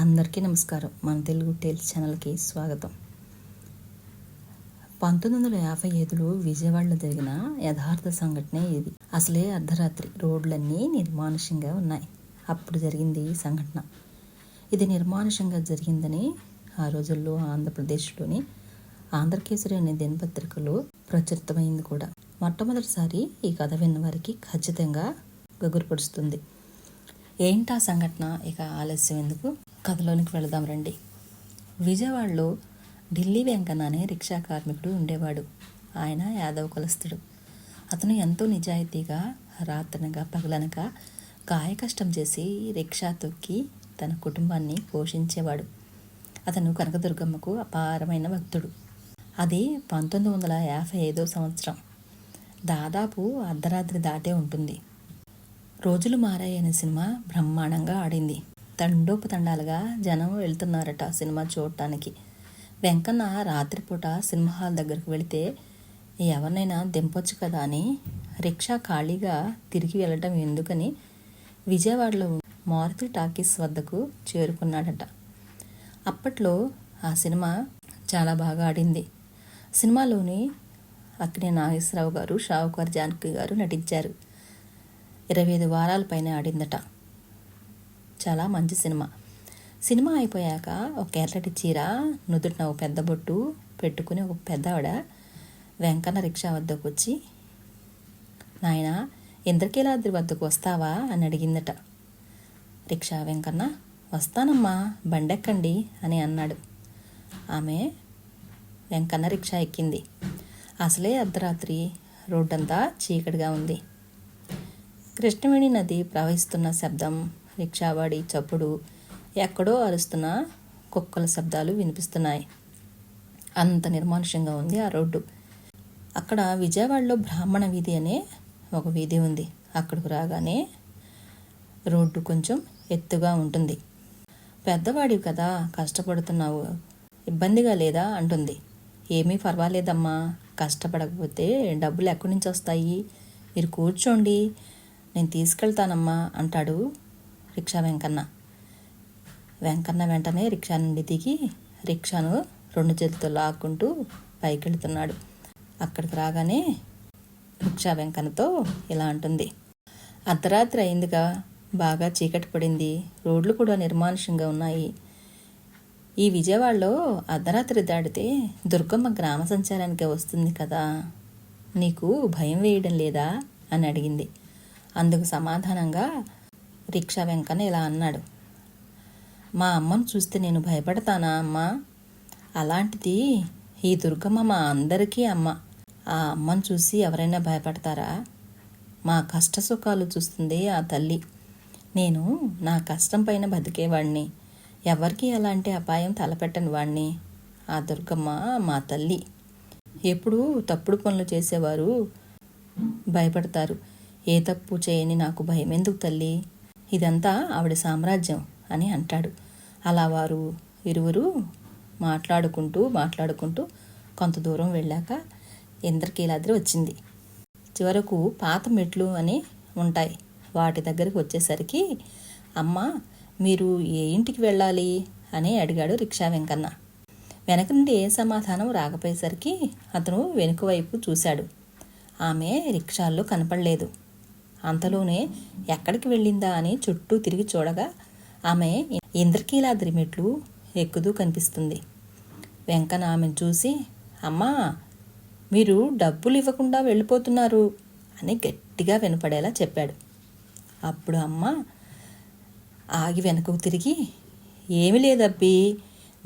అందరికీ నమస్కారం. మన తెలుగు టేల్స్ ఛానల్కి స్వాగతం. పంతొమ్మిది వందల యాభై ఐదులో విజయవాడలో జరిగిన యథార్థ సంఘటనే ఇది. అసలే అర్ధరాత్రి రోడ్లన్నీ నిర్మానుష్యంగా ఉన్నాయి. అప్పుడు జరిగింది ఈ సంఘటన. ఇది నిర్మానుష్యంగా జరిగిందని ఆ రోజుల్లో ఆంధ్రప్రదేశ్లోని ఆంధ్రకేసరి అనే దినపత్రికలో ప్రచురితమైంది కూడా. మొట్టమొదటిసారి ఈ కథ విన్న వారికి ఖచ్చితంగా గగురుపడుస్తుంది. ఏంటా సంఘటన? ఇక ఆలస్యం ఎందుకు? కథలోనికి వెళదాం రండి. విజయవాడలో ఢిల్లీ వెంకన్న అనే రిక్షా కార్మికుడు ఉండేవాడు. ఆయన యాదవ కులస్తుడు. అతను ఎంతో నిజాయితీగా రాత్రనగా పగలనక కాయ కష్టం చేసి రిక్షా తొక్కి తన కుటుంబాన్ని పోషించేవాడు. అతను కనకదుర్గమ్మకు అపారమైన భక్తుడు. అది పంతొమ్మిది వందల యాభై ఐదో సంవత్సరం. దాదాపు అర్ధరాత్రి దాటే ఉంటుంది. రోజులు మారాయనే సినిమా బ్రహ్మాండంగా ఆడింది. తండోపతండాలుగా జనం వెళ్తున్నారట సినిమా చూడటానికి. వెంకన్న రాత్రిపూట సినిమా హాల్ దగ్గరకు వెళితే ఎవరినైనా దింపొచ్చు కదా అని రిక్షా ఖాళీగా తిరిగి వెళ్ళటం ఎందుకని విజయవాడలో మారుతి టాకీస్ వద్దకు చేరుకున్నాడట. అప్పట్లో ఆ సినిమా చాలా బాగా ఆడింది. సినిమాలోని అక్కినే నాగేశ్వరరావు గారు షావుకార్ జానకి గారు నటించారు. ఇరవై ఐదు వారాల పైన ఆడిందట. చాలా మంచి సినిమా. సినిమా అయిపోయాక ఒక ఎర్రటి చీర నుదుటిన ఒక పెద్ద బొట్టు పెట్టుకుని ఒక పెద్దవాడ వెంకన్న రిక్షా వద్దకు వచ్చి నాయన ఇంద్రకీలాద్రి వద్దకు వస్తావా? అని అడిగిందట. రిక్షా వెంకన్న వస్తానమ్మా బండెక్కండి అని అన్నాడు. ఆమె వెంకన్న రిక్షా ఎక్కింది. అసలే అర్ధరాత్రి రోడ్డంతా చీకటిగా ఉంది. కృష్ణవేణి నది ప్రవహిస్తున్న శబ్దం రిక్షావాడి చప్పుడు ఎక్కడో అరుస్తున్న కుక్కల శబ్దాలు వినిపిస్తున్నాయి. అంత నిర్మానుష్యంగా ఉంది ఆ రోడ్డు. అక్కడ విజయవాడలో బ్రాహ్మణ వీధి అనే ఒక వీధి ఉంది. అక్కడికి రాగానే రోడ్డు కొంచెం ఎత్తుగా ఉంటుంది. పెద్దవాడివి కదా కష్టపడుతున్నావు. ఇబ్బందిగా లేదా? అంటుంది. ఏమీ పర్వాలేదమ్మా. కష్టపడకపోతే డబ్బులు ఎక్కడి నుంచి వస్తాయి? మీరు కూర్చోండి. నేను తీసుకెళ్తానమ్మా అంటాడు రిక్షా వెంకన్న. వెంకన్న వెంటనే రిక్షా నుండి దిగి రిక్షాను రెండు చేతులతో లాక్కుంటూ పైకి వెళుతున్నాడు అక్కడికి రాగానే రిక్షా వెంకన్నతో ఇలా అంటుంది. అర్ధరాత్రి అయిందిగా బాగా చీకటి పడింది రోడ్లు కూడా నిర్మానుష్యంగా ఉన్నాయి. ఈ విజయవాడలో అర్ధరాత్రి దాటితే దుర్గమ్మ గ్రామ సంచారానికి వస్తుంది కదా నీకు భయం వేయడం లేదా? అని అడిగింది. అందుకు సమాధానంగా రిక్షా వెంకన్న ఇలా అన్నాడు. మా అమ్మను చూస్తే నేను భయపడతానా అమ్మ? అలాంటిది ఈ దుర్గమ్మ మా అందరికీ అమ్మ. ఆ అమ్మను చూసి ఎవరైనా భయపడతారా? మా కష్ట సుఖాలు చూస్తుంది ఆ తల్లి. నేను నా కష్టం పైన బతికేవాణ్ణి. ఎవరికి అలాంటి అపాయం తలపెట్టని వాణ్ణి. ఆ దుర్గమ్మ మా తల్లి. ఎప్పుడు తప్పుడు పనులు చేసేవారు భయపడతారు. ఏ తప్పు చేయని నాకు భయం ఎందుకు తల్లి? ఇదంతా ఆవిడ సామ్రాజ్యం అని అంటాడు. అలా వారు ఇరువురు మాట్లాడుకుంటూ మాట్లాడుకుంటూ కొంత దూరం వెళ్ళాక ఇంద్రకీలాద్రి వచ్చింది. చివరకు పాత మెట్లు అని ఉంటాయి. వాటి దగ్గరికి వచ్చేసరికి అమ్మ మీరు ఏ ఇంటికి వెళ్ళాలి? అని అడిగాడు రిక్షా వెంకన్న. వెనక నుండి ఏ సమాధానం రాకపోయేసరికి అతను వెనుక వైపు చూశాడు. ఆమె రిక్షాల్లో కనపడలేదు. అంతలోనే ఎక్కడికి వెళ్ళిందా అని చుట్టూ తిరిగి చూడగా ఆమె ఇంద్రకీలాద్రి మెట్లు ఎక్కుతూ కనిపిస్తుంది. వెంకన్న ఆమెను చూసి అమ్మా మీరు డబ్బులు ఇవ్వకుండా వెళ్ళిపోతున్నారు అని గట్టిగా వినపడేలా చెప్పాడు. అప్పుడు అమ్మ ఆగి వెనకకు తిరిగి ఏమి లేదబ్బి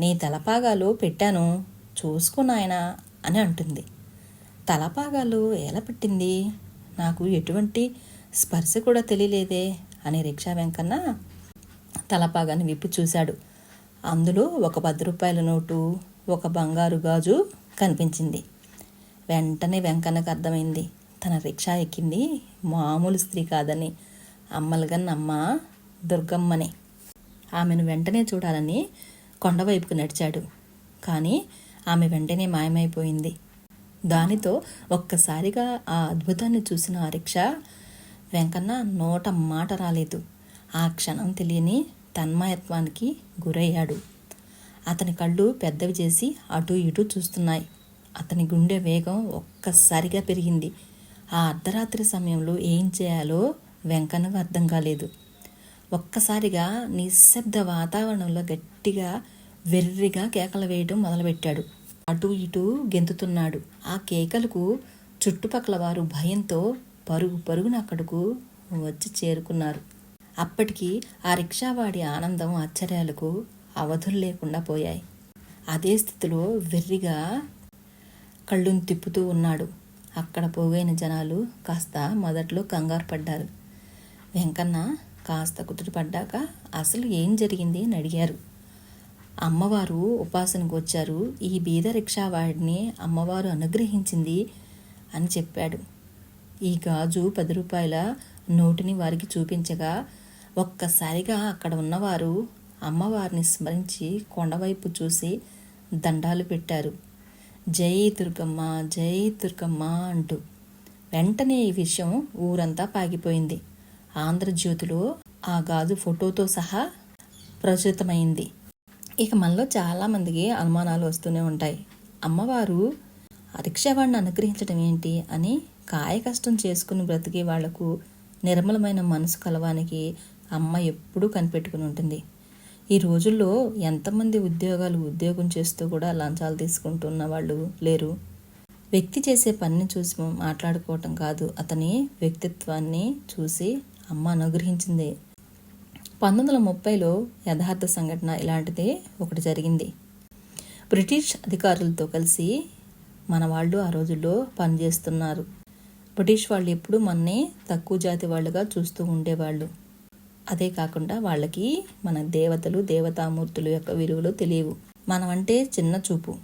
నీ తలపాగాలు పెట్టాను చూసుకున్నాయన అని అంటుంది. తలపాగాలు ఎలా పెట్టింది? నాకు ఎటువంటి స్పర్శ కూడా తెలియలేదే అని రిక్షా వెంకన్న తలపాగాన్ని విప్పి చూశాడు. అందులో ఒక పది రూపాయల నోటు ఒక బంగారు గాజు కనిపించింది. వెంటనే వెంకన్నకు అర్థమైంది. తన రిక్షా ఎక్కింది మామూలు స్త్రీ కాదని అమ్మలగన్నమ్మ దుర్గమ్మని. ఆమెను వెంటనే చూడాలని కొండవైపుకు నడిచాడు. కానీ ఆమె వెంటనే మాయమైపోయింది. దానితో ఒక్కసారిగా ఆ అద్భుతాన్ని చూసిన ఆ రిక్షా వెంకన్న నోట మాట రాలేదు. ఆ క్షణం తెలియని తన్మయత్వానికి గురయ్యాడు. అతని కళ్ళు పెద్దవి చేసి అటు ఇటు చూస్తున్నాయి. అతని గుండె వేగం ఒక్కసారిగా పెరిగింది. ఆ అర్ధరాత్రి సమయంలో ఏం చేయాలో వెంకన్నకు అర్థం కాలేదు. ఒక్కసారిగా నిశ్శబ్ద వాతావరణంలో గట్టిగా వెర్రిగా కేకలు వేయడం మొదలుపెట్టాడు. అటు ఇటు గెంతుతున్నాడు. ఆ కేకలకు చుట్టుపక్కల వారు భయంతో పరుగు పరుగున అక్కడకు వచ్చి చేరుకున్నారు. అప్పటికి ఆ రిక్షావాడి ఆనందం ఆశ్చర్యాలకు అవధులు లేకుండా పోయాయి. అదే స్థితిలో వెర్రిగా కళ్ళును తిప్పుతూ ఉన్నాడు. అక్కడ పోగైన జనాలు కాస్త మొదట్లో కంగారు పడ్డారు. వెంకన్న కాస్త కుదుట పడ్డాక అసలు ఏం జరిగింది అని అడిగారు. అమ్మవారు ఉపాసనకు వచ్చారు. ఈ బీద రిక్షావాడిని అమ్మవారు అనుగ్రహించింది అని చెప్పాడు. ఈ గాజు పది రూపాయల నోటిని వారికి చూపించగా ఒక్కసారిగా అక్కడ ఉన్నవారు అమ్మవారిని స్మరించి కొండవైపు చూసి దండాలు పెట్టారు. జై దుర్గమ్మ జై దుర్గమ్మ అంటూ. వెంటనే ఈ విషయం ఊరంతా పాగిపోయింది. ఆంధ్రజ్యోతిలో ఆ గాజు ఫోటోతో సహా ప్రచురితమైంది. ఇక మనలో చాలామందికి అనుమానాలు వస్తూనే ఉంటాయి. అమ్మవారు రిక్షావాడిని అనుగ్రహించడం ఏంటి అని కాయ కష్టం చేసుకుని బ్రతికే వాళ్ళకు నిర్మలమైన మనసు కలవానికి అమ్మ ఎప్పుడూ కనిపెట్టుకుని ఉంటుంది. ఈ రోజుల్లో ఎంతమంది ఉద్యోగాలు ఉద్యోగం చేస్తూ కూడా లంచాలు తీసుకుంటున్న వాళ్ళు లేరు. వ్యక్తి చేసే పనిని చూసి మాట్లాడుకోవటం కాదు. అతని వ్యక్తిత్వాన్ని చూసి అమ్మ అనుగ్రహించింది. పంతొమ్మిది వందల ముప్పైలో యథార్థ సంఘటన ఇలాంటిదే ఒకటి జరిగింది. బ్రిటిష్ అధికారులతో కలిసి మన వాళ్ళు ఆ రోజుల్లో పనిచేస్తున్నారు. బ్రిటిష్ వాళ్ళు ఎప్పుడు మననే తక్కువ జాతి వాళ్ళుగా చూస్తూ ఉండేవాళ్ళు. అదే కాకుండా వాళ్ళకి మన దేవతలు దేవతామూర్తుల యొక్క విలువలు తెలియవు. మనమంటే చిన్న చూపు.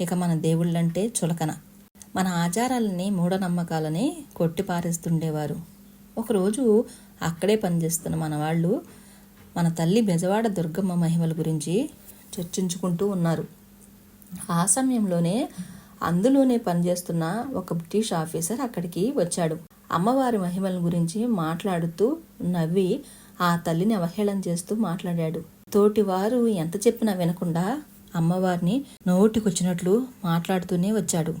ఇక మన దేవుళ్ళంటే చులకన. మన ఆచారాలని మూఢనమ్మకాలని కొట్టిపారేస్తుండేవారు ఒకరోజు అక్కడే పనిచేస్తున్న మన వాళ్ళు మన తల్లి బెజవాడ దుర్గమ్మ మహిమల గురించి చర్చించుకుంటూ ఉన్నారు. ఆ సమయంలోనే అందులోనే పనిచేస్తున్న ఒక బ్రిటిష్ ఆఫీసర్ అక్కడికి వచ్చాడు. అమ్మవారి మహిమల గురించి మాట్లాడుతూ నవ్వి ఆ తల్లిని అవహేళన చేస్తూ మాట్లాడాడు. తోటివారు ఎంత చెప్పినా వినకుండా అమ్మవారిని నోటికొచ్చినట్లు మాట్లాడుతూనే వచ్చాడు.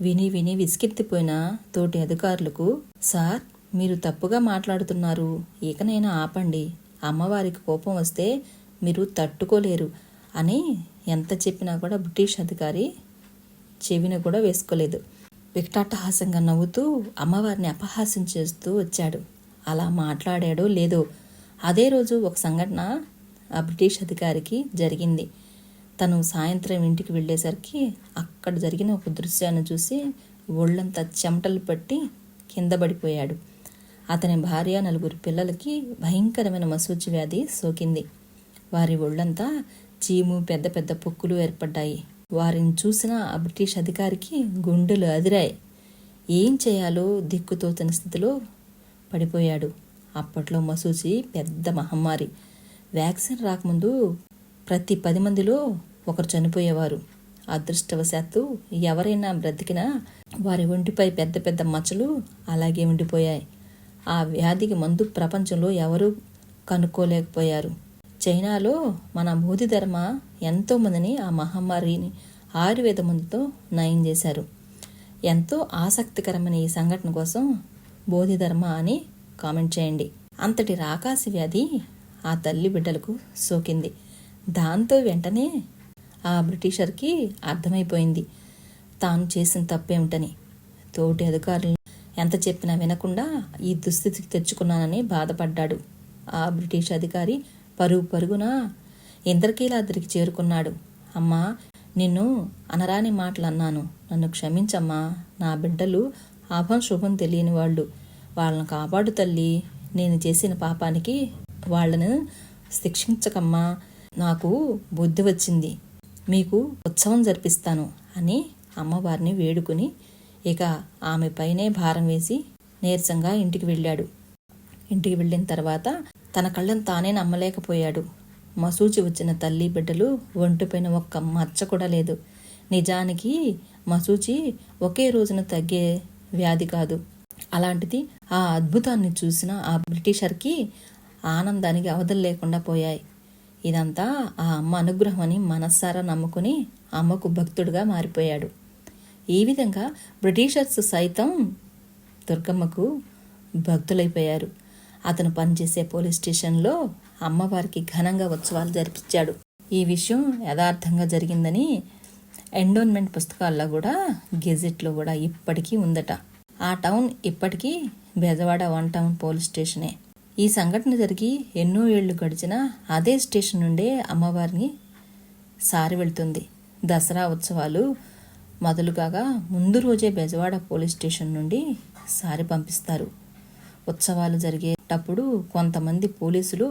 విని విని విసికెత్తిపోయిన తోటి అధికారులకు సార్ మీరు తప్పుగా మాట్లాడుతున్నారు. ఇకనైనా ఆపండి. అమ్మవారికి కోపం వస్తే మీరు తట్టుకోలేరు అని ఎంత చెప్పినా కూడా బ్రిటిష్ అధికారి చెవిన కూడా వేసుకోలేదు. వికటాట్టహాసంగా నవ్వుతూ అమ్మవారిని అపహాస్యం చేస్తూ వచ్చాడు. అలా మాట్లాడాడో లేదో అదే రోజు ఒక సంఘటన ఆ బ్రిటిష్ అధికారికి జరిగింది. తను సాయంత్రం ఇంటికి వెళ్ళేసరికి అక్కడ జరిగిన ఒక దృశ్యాన్ని చూసి ఒళ్ళంతా చెమటలు పట్టి కింద పడిపోయాడు. అతని భార్య నలుగురు పిల్లలకి భయంకరమైన మసూచి వ్యాధి సోకింది. వారి ఒళ్ళంతా చీము పెద్ద పెద్ద పొక్కులు ఏర్పడ్డాయి. వారిని చూసిన ఆ బ్రిటిష్ అధికారికి గుండెలు అదిరాయి. ఏం చేయాలో దిక్కుతోచని స్థితిలో పడిపోయాడు. అప్పట్లో మసూచి పెద్ద మహమ్మారి. వ్యాక్సిన్ రాకముందు ప్రతి పది మందిలో ఒకరు చనిపోయేవారు. అదృష్టవశాత్తు ఎవరైనా బ్రతికినా వారి ఒంటిపై పెద్ద పెద్ద మచ్చలు అలాగే ఉండిపోయాయి. ఆ వ్యాధికి మందు ప్రపంచంలో ఎవరూ కనుక్కోలేకపోయారు. చైనాలో మన బోధిధర్మ ఎంతోమందిని ఆ మహమ్మారిని ఆయుర్వేద మందుతో నయం చేశారు. ఎంతో ఆసక్తికరమైన ఈ సంఘటన కోసం బోధిధర్మ అని కామెంట్ చేయండి. అంతటి రాకాసి వ్యాధి ఆ తల్లి బిడ్డలకు సోకింది. దాంతో వెంటనే ఆ బ్రిటిషర్కి అర్థమైపోయింది. తాను చేసిన తప్పేమిటని. తోటి అధికారులు ఎంత చెప్పినా వినకుండా ఈ దుస్థితికి తెచ్చుకున్నానని బాధపడ్డాడు. ఆ బ్రిటిష్ అధికారి పరుగు పరుగున? ఇంద్రకీలాద్రికి చేరుకున్నాడు? అమ్మా నిన్ను అనరాని మాటలు అన్నాను నన్ను క్షమించమ్మా. నా బిడ్డలు ఆభం శుభం తెలియని వాళ్ళు. వాళ్ళని కాపాడు తల్లి. నేను చేసిన పాపానికి వాళ్ళను శిక్షించకమ్మా. నాకు బుద్ధి వచ్చింది. మీకు ఉత్సవం జరిపిస్తాను అని అమ్మవారిని వేడుకుని ఇక ఆమె పైనే భారం వేసి నీరసంగా ఇంటికి వెళ్ళాడు. ఇంటికి వెళ్ళిన తర్వాత తన కళ్ళను తానే నమ్మలేకపోయాడు. మసూచి వచ్చిన తల్లి బిడ్డలు ఒంటిపైన ఒక్క మచ్చ కూడా లేదు. నిజానికి మసూచి ఒకే రోజున తగ్గే వ్యాధి కాదు. అలాంటిది ఆ అద్భుతాన్ని చూసిన ఆ బ్రిటిషర్కి ఆనందానికి అవధులు లేకుండా పోయాయి. ఇదంతా ఆ అమ్మ అనుగ్రహం అని మనస్సారా నమ్ముకుని అమ్మకు భక్తుడిగా మారిపోయాడు. ఈ విధంగా బ్రిటిషర్స్ సైతం దుర్గమ్మకు భక్తులైపోయారు. అతను పనిచేసే పోలీస్ స్టేషన్లో అమ్మవారికి ఘనంగా ఉత్సవాలు జరిపించాడు. ఈ విషయం యథార్థంగా జరిగిందని ఎండోన్మెంట్ పుస్తకాల్లో కూడా గెజెట్లో కూడా ఇప్పటికీ ఉందట. ఆ టౌన్ ఇప్పటికీ బెజవాడ వన్ టౌన్ పోలీస్ స్టేషనే. ఈ సంఘటన జరిగి ఎన్నో ఏళ్ళు గడిచినా అదే స్టేషన్ నుండే అమ్మవారిని సారి వెళ్తుంది. దసరా ఉత్సవాలు మొదలుగాగా ముందు రోజే బెజవాడ పోలీస్ స్టేషన్ నుండి సారి పంపిస్తారు. ఉత్సవాలు జరిగేటప్పుడు కొంతమంది పోలీసులు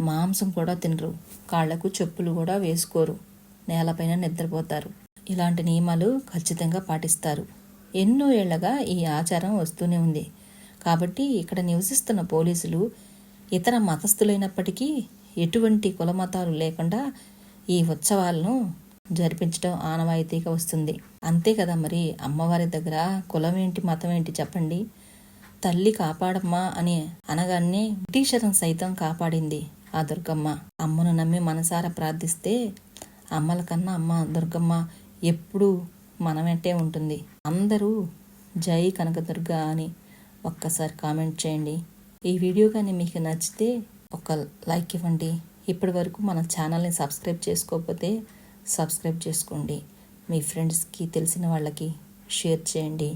మాంసం కూడా తినరు. కాళ్ళకు చెప్పులు కూడా వేసుకోరు. నేలపైన నిద్రపోతారు. ఇలాంటి నియమాలు ఖచ్చితంగా పాటిస్తారు. ఎన్నో ఏళ్ళగా ఈ ఆచారం వస్తూనే ఉంది. కాబట్టి ఇక్కడ నివసిస్తున్న పోలీసులు ఇతర మతస్థులైనప్పటికీ ఎటువంటి కులమతాలు లేకుండా ఈ ఉత్సవాలను జరిపించడం ఆనవాయితీగా వస్తుంది. అంతే కదా మరి? అమ్మవారి దగ్గర కులం ఏంటి మతం ఏంటి చెప్పండి. తల్లి కాపాడమ్మా అని అనగానే బ్రిటిషర్ను సైతం కాపాడింది ఆ దుర్గమ్మ. అమ్మను నమ్మి మనసారా ప్రార్థిస్తే అమ్మల కన్నా అమ్మ దుర్గమ్మ ఎప్పుడూ మన వెంటే ఉంటుంది. అందరూ జై కనకదుర్గ అని ఒక్కసారి కామెంట్ చేయండి. ఈ వీడియో కానీ మీకు నచ్చితే ఒక లైక్ ఇవ్వండి. ఇప్పటి వరకు మన ఛానల్ని సబ్స్క్రైబ్ చేసుకోకపోతే సబ్స్క్రైబ్ చేసుకోండి. మీ ఫ్రెండ్స్కి తెలిసిన వాళ్ళకి షేర్ చేయండి.